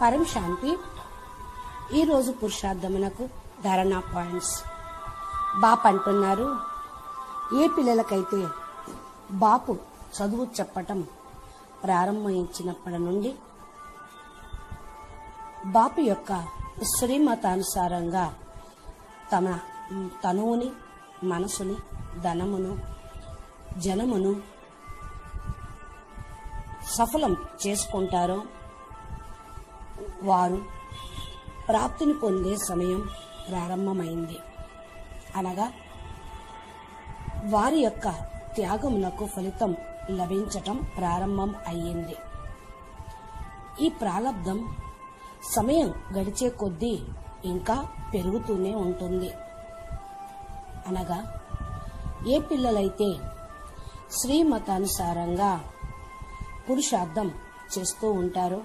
పరం శాంతి. ఈరోజు పురుషార్థమునకు ధారణా పాయింట్స్ బాప్ అంటున్నారు ఏ పిల్లలకైతే బాపు చదువు చెప్పటం ప్రారంభించినప్పటి నుండి బాపు యొక్క శ్రీమతానుసారంగా తమ తనువుని మనసుని ధనమును జనమును సఫలం చేసుకుంటారో వారు ప్రాప్తిని పొందే సమయం ప్రారంభమైంది. అనగా వారి యొక్క త్యాగమునకు ఫలితం లభించటం ప్రారంభం అయ్యింది. ఈ ప్రారంధం సమయం గడిచే కొద్దీ ఇంకా పెరుగుతూనే ఉంటుంది. అనగా ఏ పిల్లలైతే శ్రీమతానుసారంగా పురుషార్థం చేస్తూ ఉంటారో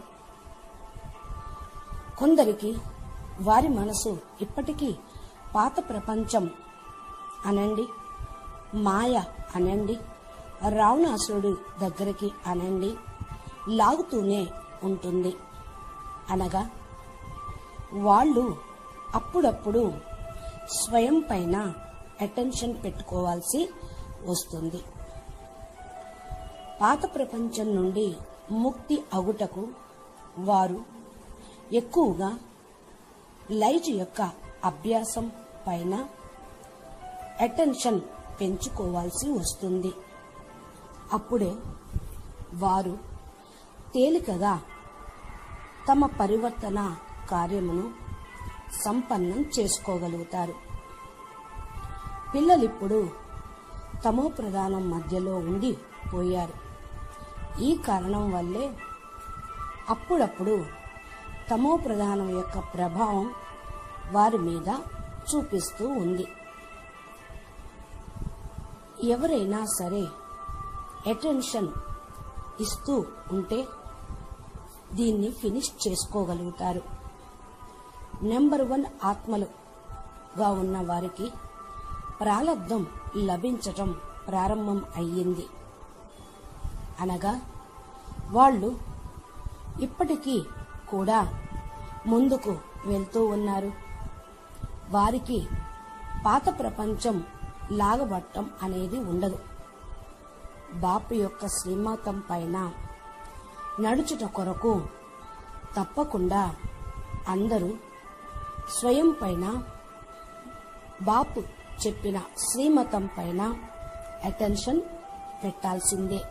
కొందరికి వారి మనసు ఇప్పటికీ పాత ప్రపంచం అనండి మాయ అనండి రావణాసురుడి దగ్గరికి అనండి లాగుతూనే ఉంటుంది. అనగా వాళ్ళు అప్పుడప్పుడు స్వయం పైన అటెన్షన్ పెట్టుకోవాల్సి వస్తుంది. పాత ప్రపంచం నుండి ముక్తి అగుటకు వారు ఎక్కువగా లైట్ యొక్క అభ్యాసం పైన అటెన్షన్ పెంచుకోవాల్సి వస్తుంది. అప్పుడే వారు తేలికగా తమ పరివర్తన కార్యమును సంపన్నం చేసుకోగలుగుతారు. పిల్లలిప్పుడు తమో ప్రధానం మధ్యలో ఉండి పోయారు. ఈ కారణం వల్లే అప్పుడప్పుడు తమో ప్రధానం యొక్క ప్రభావం వారి మీద చూపిస్తూ ఉంది. ఎవరైనా సరే అటెన్షన్ ఇస్తూ ఉంటే దీన్ని ఫినిష్ చేసుకోగలుగుతారు. నెంబర్ వన్ ఆత్మలుగా ఉన్న వారికి ప్రాలబ్ధం లభించటం ప్రారంభం అయ్యింది. అనగా వాళ్ళు ఇప్పటికీ కూడా ముందుకు వెళ్తూ ఉన్నారు. వారికి పాత ప్రపంచం లాగబట్టం అనేది ఉండదు. బాపు యొక్క శ్రీమతం పైన నడుచుట కొరకు తప్పకుండా అందరూ స్వయం పైన బాపు చెప్పిన శ్రీమతం పైన అటెన్షన్ పెట్టాల్సిందే.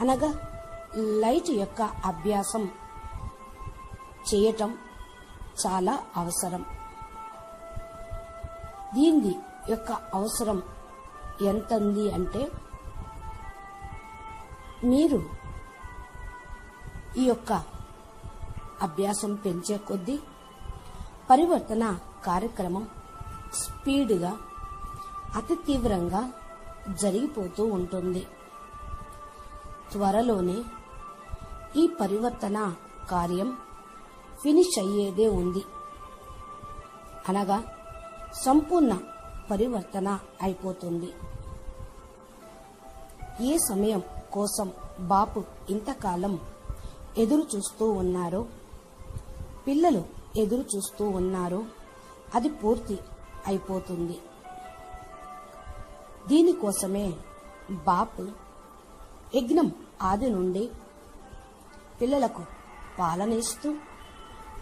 అనగా లైట్ యొక్క అభ్యాసం చేయటం చాలా అవసరం. దీని యొక్క అవసరం ఎంతంది అంటే మీరు ఈ యొక్క అభ్యాసం పెంచే కొద్దీ పరివర్తన కార్యక్రమం స్పీడ్గా అతి తీవ్రంగా జరిగిపోతూ ఉంటుంది. త్వరలోనే ఈ పరివర్తన కార్యం ఫినిష్ అయ్యేదే ఉంది. అనగా సంపూర్ణ పరివర్తన అయిపోతుంది. ఏ సమయం కోసం బాపు ఇంతకాలం ఎదురు చూస్తూ ఉన్నారో పిల్లలు ఎదురు చూస్తూ ఉన్నారో అది పూర్తి అయిపోతుంది. దీనికోసమే బాపు యజ్ఞం ఆది నుండి పిల్లలకు పాలనిస్తూ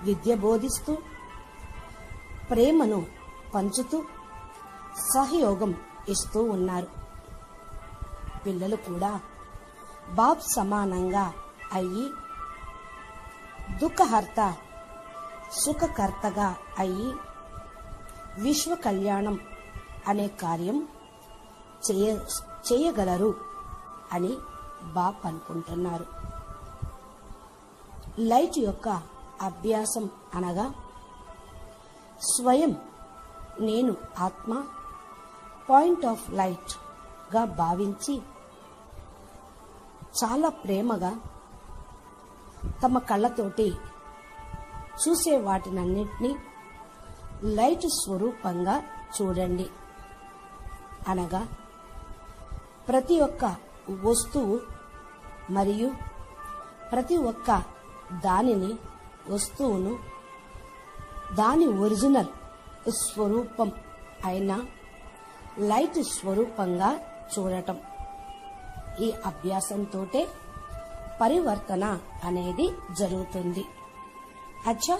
విద్య బోధిస్తూ ప్రేమను పంచుతూ సహయోగం ఇస్తూ ఉన్నారు. పిల్లలు కూడా బాబ్ సమానంగా అయ్యి దుఃఖహర్త సుఖకర్తగా అయ్యి విశ్వ కళ్యాణం అనే కార్యం చేయ చేయగలరు అని బాప్ అనుకుంటున్నారు. లైట్ యొక్క అభ్యాసం అనగా స్వయం నేను ఆత్మ పాయింట్ ఆఫ్ లైట్గా భావించి చాలా ప్రేమగా తమ కళ్ళతోటి చూసే వాటినన్నింటినీ లైట్ స్వరూపంగా చూడండి అనగా ప్రతి ఒక్క వస్తువు మరియు ప్రతి ఒక్క దానిని వస్తువును దాని ఒరిజినల్ స్వరూపం అయిన లైట్ స్వరూపంగా చూడటం. ఈ అభ్యాసంతోటే పరివర్తన అనేది జరుగుతుంది. అచ్చా!